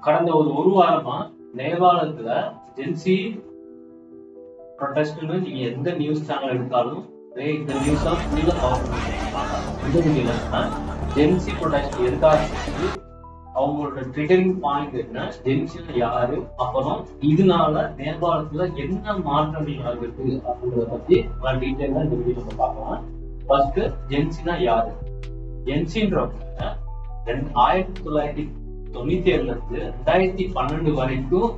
கடந்த ஒரு ஒரு வாரமா நேபாளத்துல ஜென்சி ப்ரொடெஸ்ட்னு நீங்க எந்த நியூஸ் சேனல் எடுத்தாலும் இந்த நியூஸ் தான் ஃபுல்லா கவர் ஜென்சி ப்ரொடெஸ்ட் எதுக்காக அவங்களோட ட்ரிகரிங் பாயிண்ட் என்ன? ஜென்சினா யாரு? அப்புறம் இதனால நேபாளத்துல என்ன மாற்றங்கள் நடக்குது அப்படின்றத பத்தி டீட்டெயிலா இந்த வீடியோ நம்ம பார்க்கலாம். ஃபர்ஸ்ட் ஜென்சினா யாரு? ஜென்சின்றவங்க ரெண்டு- ஆயிரத்தி தொள்ளாயிரத்தி தொண்ணூத்தி ஏழுல இருந்து ரெண்டாயிரத்தி பன்னெண்டு வரைக்கும்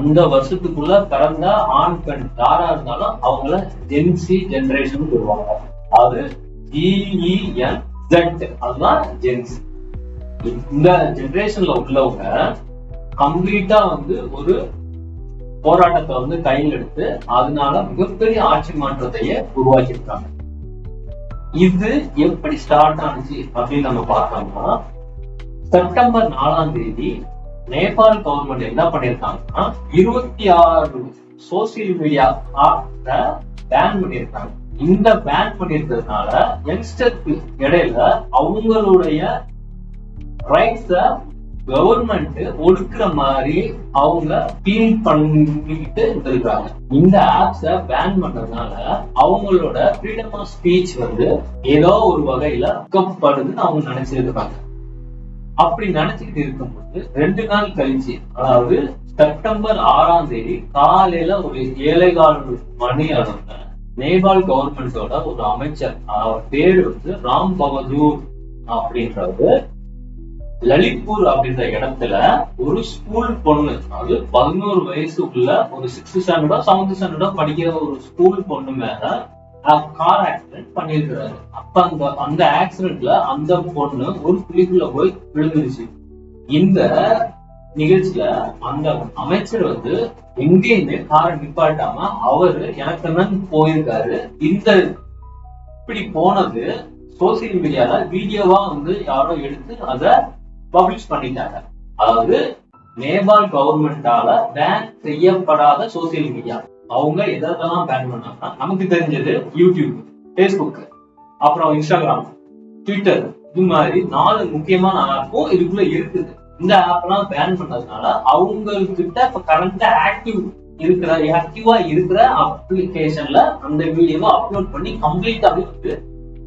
அந்த வருஷத்துக்குள்ள பிறந்த ஆண் பெண் யாரா இருந்தாலும் அவங்கள ஜென்சி ஜெனரேஷன் சொல்லுவாங்க. அது ஜிஇஎன் ஜெட் அதுதான் ஜென்ஸ் இந்த ஜெனரேஷன்ல உள்ளவங்க கம்ப்ளீட்டா வந்து ஒரு போராட்டத்தை வந்து கையில் எடுத்து அதனால மிகப்பெரிய ஆட்சி மாற்றத்தையே உருவாக்கியிருக்காங்க. இது எப்படி ஸ்டார்ட் ஆனிச்சு அப்படின்னு நம்ம பார்த்தோம்னா செப்டம்பர் நாலாம் தேதி நேபாள் கவர்மெண்ட் என்ன பண்ணிருக்காங்கன்னா இருபத்தி ஆறு சோசியல் மீடியா பேன் பண்ணிருக்காங்க இந்த பேன் பண்ணிருக்கிறதுனால யங்ஸ்டருக்கு இடையில அவங்களுடைய ரைட்ஸ கவர்மெண்ட் ஒடுக்குற மாதிரி அவங்க ஃபீல் பண்ணிட்டு இருந்திருக்காங்க. இந்த ஆப்ஸ பேன் பண்றதுனால அவங்களோட ஃப்ரீடம் ஆஃப் ஸ்பீச் வந்து ஏதோ ஒரு வகையில கப்படுதுன்னு அவங்க நினைச்சிருக்காங்க அப்படி நினைச்சுக்கிட்டு இருக்கும்போது ரெண்டு நாள் கழிச்சு அதாவது செப்டம்பர் ஆறாம் தேதி காலையில ஒரு ஏழை கால மணி அளவுல நேபாள் கவர்மெண்டோட ஒரு அமைச்சர் அவர் பேரு வந்து ராம் பகதூர் அப்படின்றது. லலித்பூர் அப்படின்ற இடத்துல ஒரு ஸ்கூல் பொண்ணு அதாவது பதினோரு வயசு உள்ள ஒரு சிக்ஸ்த் ஸ்டாண்டர்டோ செவன்த் ஸ்டாண்டர்டோ படிக்கிற ஒரு ஸ்கூல் பொண்ணு மேல கார் ஆக்சிடென்ட் பண்ணியிருக்கிறாரு. அப்ப அந்த அந்த ஆக்சிடென்ட்ல அந்த பொண்ணு ஒரு குழிக்குள்ள போய் விழுந்துருச்சு. இந்த நிகழ்ச்சியில அந்த அமைச்சர் வந்து எங்கேயுமே காரை நிப்பாட்டாம அவரு எனக்கு போயிருக்காரு. இந்த இப்படி போனது சோசியல் மீடியால வீடியோவா வந்து யாரோ எடுத்து அதை பப்ளிஷ் பண்ணிட்டாங்க. அதாவது நேபாள் கவர்மெண்டால பேன் செய்யப்படாத சோசியல் மீடியா அவங்க எதெல்லாம் பேன் பண்ணாங்கன்னா நமக்கு தெரிஞ்சது யூடியூப் ஃபேஸ்புக் அப்புறம் இன்ஸ்டாகிராம் ட்விட்டர் இது மாதிரி நாலு முக்கியமான ஆப்பும் இதுக்குள்ள இருக்குது. இந்த ஆப்லாம் பேன் பண்ணதுனால அவங்கக்கிட்ட இப்ப கரண்டா ஆக்டிவ் இருக்கிற ஆக்டிவா இருக்கிற அப்ளிகேஷன்ல அந்த வீடியோவை அப்லோட் பண்ணி கம்ப்ளீட்டா விட்டு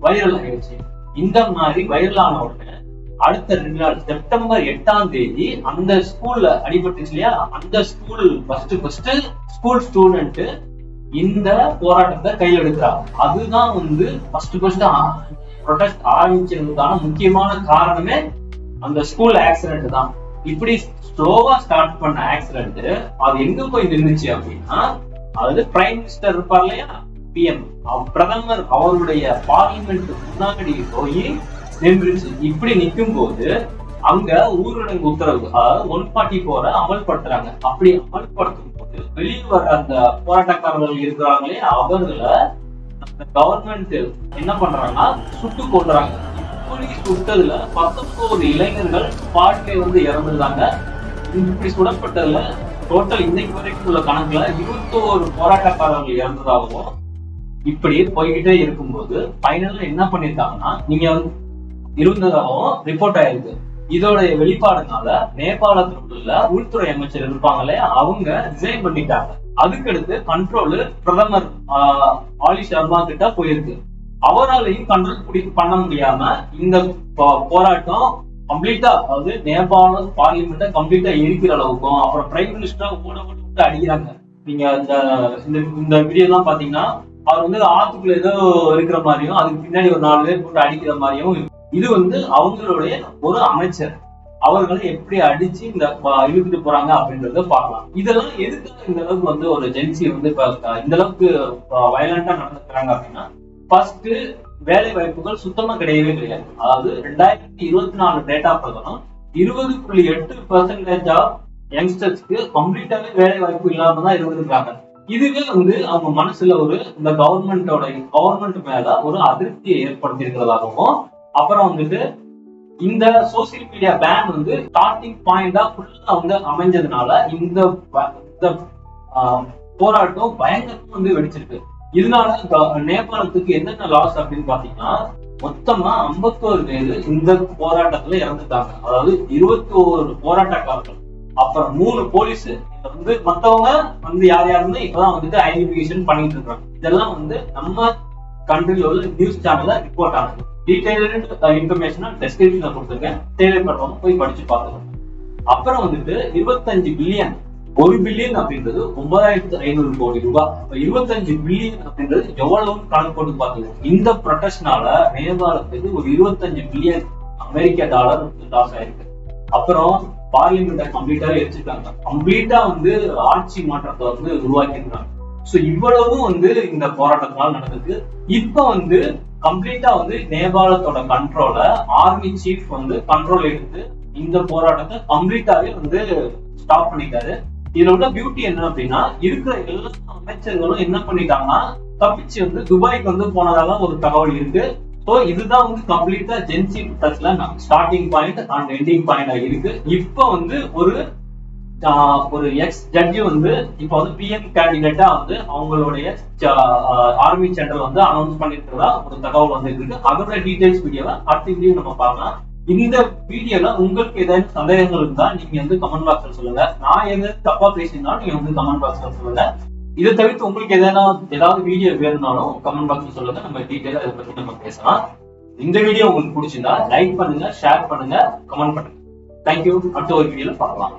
வைரல் ஆயிடுச்சு. இந்த மாதிரி வைரல் ஆன உடனே அடுத்த ரெண்டு நாள் செப்டம்பர் எட்டாம் தேதி அந்த ஸ்கூல்ல அடிபட்டுச்சு இல்லையா? அந்த school first first school student இந்த போராட்டத்தை கையில் எடுக்கிறார் அதுதான் வந்து ஃபர்ஸ்ட் ஃபர்ஸ்ட் ப்ரொடெஸ்ட் ஆரம்பிச்சதுக்கான முக்கியமான காரணமே அந்த ஸ்கூல் ஆக்சிடென்ட் தான். இப்படி ஸ்லோவா ஸ்டார்ட் பண்ண ஆக்சிடென்ட் அது எங்க போய் நின்றுச்சு அப்படின்னா அதாவது பிரைம் மினிஸ்டர் இருப்பார் இல்லையா? பிஎம் பிரதமர் அவருடைய பார்லிமெண்ட் முன்னாடி போய் நின்றுச்சு. இப்படி நிற்கும் போது அங்க ஊரடங்கு உத்தரவு அதாவது ஒன் ஃபார்ட்டி போர அமல்படுத்துறாங்க. அப்படி அமல்படுத்தும் வெளியே அந்த போராட்டக்காரர்கள் இருக்கிறாங்களே அவர்களை அந்த கவர்மெண்ட் என்ன பண்றாங்கன்னா சுட்டு கொள்றாங்க இப்படி சுட்டதுல பத்தொன்பது இளைஞர்கள் பாட்டிலே வந்து இறந்துருந்தாங்க இப்படி சுடப்பட்டதுல டோட்டல் இன்னைக்கு வரைக்கும் உள்ள கணக்குல இருபத்தோரு போராட்டக்காரர்கள் இறந்ததாகவும் இப்படி போய்கிட்டே இருக்கும்போது ஃபைனல்ல என்ன பண்ணிருக்காங்கன்னா நீங்க இருந்ததாகவும் ரிப்போர்ட் ஆயிருக்கு. இதோட வெளிப்பாடுனால நேபாளத்துல உள்துறை அமைச்சர் இருப்பாங்களே அவங்க ரிசைன் பண்ணிட்டாங்க. அதுக்கடுத்து கண்ட்ரோல் பிரதமர் ஆஹ், ஆலி சர்மா கிட்ட போயிருக்கு. அவராலையும் கண்ட்ரோல் பிடி பண்ண முடியாம இந்த போ- போராட்டம் கம்ப்ளீட்டா அதாவது நேபாள பார்லிமெண்ட்டை கம்ப்ளீட்டா எரிக்கிற அளவுக்கும் அப்புறம் பிரைம் மினிஸ்டர் ஓட ஓட விட்டு அடிக்கிறாங்க. நீங்க இந்த இந்த இந்த வீடியோ எல்லாம் பாத்தீங்கன்னா அவர் வந்து ஆத்துக்குள்ள ஏதோ இருக்கிற மாதிரியும் அதுக்கு பின்னாடி ஒரு நாலு பேர் போட்டு அடிக்கிற மாதிரியும் இது வந்து அவங்களுடைய ஒரு அமைச்சர். அவர்களை எப்படி அடிச்சு இந்த இழுத்துட்டு போறாங்க அப்படின்றத பார்க்கலாம். இதெல்லாம் எதுக்கு இந்த அளவுக்கு வந்து ஒரு ஜென்சி வந்து இந்த அளவுக்கு வயலண்டா நடந்துக்கிறாங்க அப்படின்னா ஃபர்ஸ்ட் வேலை வாய்ப்புகள் சுத்தமா கிடையவே கிடையாது. அதாவது ரெண்டாயிரத்தி இருபத்தி நாலு டேட்டா பிரகாரம் இருபது புள்ளி எட்டு பெர்சன்டேஜ் ஆஃப் யங்ஸ்டர்ஸ்க்கு கம்ப்ளீட்டாவே வேலை வாய்ப்பு இல்லாம தான் இருந்திருக்காங்க. இதுவே வந்து அவங்க மனசுல ஒரு இந்த கவர்மெண்டோட கவர்மெண்ட் மேல ஒரு அதிருப்தியை ஏற்படுத்தி இருக்கிறதாகவும் அப்புறம் வந்துட்டு இந்த சோசியல் மீடியா பேன் வந்து ஸ்டார்டிங் பாயிண்டா ஃபுல்லா வந்து அமைஞ்சதுனால இந்த இந்த ஆஹ், போராட்டம் பயங்கரமா வந்து வெடிச்சிருக்கு. இதனால நேபாளத்துக்கு என்னென்ன லாஸ் அப்படின்னு பாத்தீங்கன்னா மொத்தமா 51 பேரு இந்த போராட்டத்துல இறந்துட்டாங்க. அதாவது இருபத்தி ஒரு போராட்டக்காரர்கள். அப்புறம் மூணு போலீஸ் இதுல வந்து மத்தவங்க வந்து யார் யாருமே இப்பதான் வந்துட்டு ஐடென்டிபிகேஷன் பண்ணிட்டு இருக்காங்க. இதெல்லாம் வந்து நம்ம கண்ட்ரில உள்ள நியூஸ் சேனல்ல ரிப்போர்ட் ஆனது டீடைல்டு இன்ஃபர்மேஷன் டெஸ்கிரிப்ஷனில் கொடுத்துருக்கேன். தேவைப்படுறவங்க போய் படிச்சு பார்த்துக்கோங்க அப்புறம் வந்துட்டு இருபத்தஞ்சு பில்லியன் ஒரு பில்லியன் அப்படின்றது ஒன்பதாயிரத்தி ஐநூறு கோடி ரூபாய் இப்ப இருபத்தஞ்சு பில்லியன் அப்படின்றது எவ்வளவு கணக்கு போட்டு பார்த்தது இந்த ப்ரொட்டஸ்ட்னால நேபாளத்துக்கு ஒரு இருபத்தஞ்சு பில்லியன் அமெரிக்க டாலர் லாஸ் ஆயிருக்கு. அப்புறம் பார்லிமெண்ட்டை கம்ப்ளீட்டாவே எடுத்துட்டாங்க. கம்ப்ளீட்டா வந்து ஆட்சி மாற்றத்தை வந்து உருவாக்கியிருக்காங்க. சோ இவ்வளவும் வந்து இந்த போராட்டத்தினால நடந்தது இப்ப வந்து கம்ப்ளீட்டா வந்து நேபாளத்தோட கண்ட்ரோல ஆர்மி சீஃப் வந்து கண்ட்ரோல் எடுத்து இந்த போராட்டத்தை கம்ப்ளீட்டாவே வந்து ஸ்டாப் பண்ணிட்டாரு. இதுல உள்ள பியூட்டி என்ன அப்படின்னா இருக்கிற எல்லா அமைச்சர்களும் என்ன பண்ணிட்டாங்கன்னா தப்பிச்சு வந்து துபாய்க்கு வந்து போனதால ஒரு தகவல் இருக்கு. ஸோ இதுதான் வந்து கம்ப்ளீட்டா ஜென்சி டச்ல ஸ்டார்டிங் பாயிண்ட் அண்ட் எண்டிங் பாயிண்டா இருக்கு. இப்போ வந்து ஒரு ஒரு எக்ஸ் ஜட்ஜி வந்து இப்போ வந்து பிஎம் கேண்டிடேட்டா வந்து அவங்களுடைய ஆர்மி சென்டர் வந்து அனௌன்ஸ் பண்ணிருக்கிறதா ஒரு தகவல் வந்து இருக்கு. அதோட டீடைல்ஸ் வீடியோவை அடுத்த வீடியோ நம்ம பார்க்கலாம். இந்த வீடியோல உங்களுக்கு ஏதாவது சந்தேகங்கள் இருந்தா நீங்க வந்து கமெண்ட் பாக்ஸ்ல சொல்லுங்க. நான் எது தப்பா பேசியிருந்தாலும் நீங்க வந்து கமெண்ட் பாக்ஸ்ல சொல்லுங்க. இதை தவிர்த்து உங்களுக்கு எதனா ஏதாவது வீடியோ வேணும்னாலும் கமெண்ட் பாக்ஸ்ல சொல்லுங்க. நம்ம டீட்டெயிலா இதை பத்தி நம்ம பேசலாம். இந்த வீடியோ உங்களுக்கு பிடிச்சிருந்தா லைக் பண்ணுங்க ஷேர் பண்ணுங்க கமெண்ட் பண்ணுங்க. தேங்க்யூ அடுத்த ஒரு வீடியோல பார்க்கலாம்.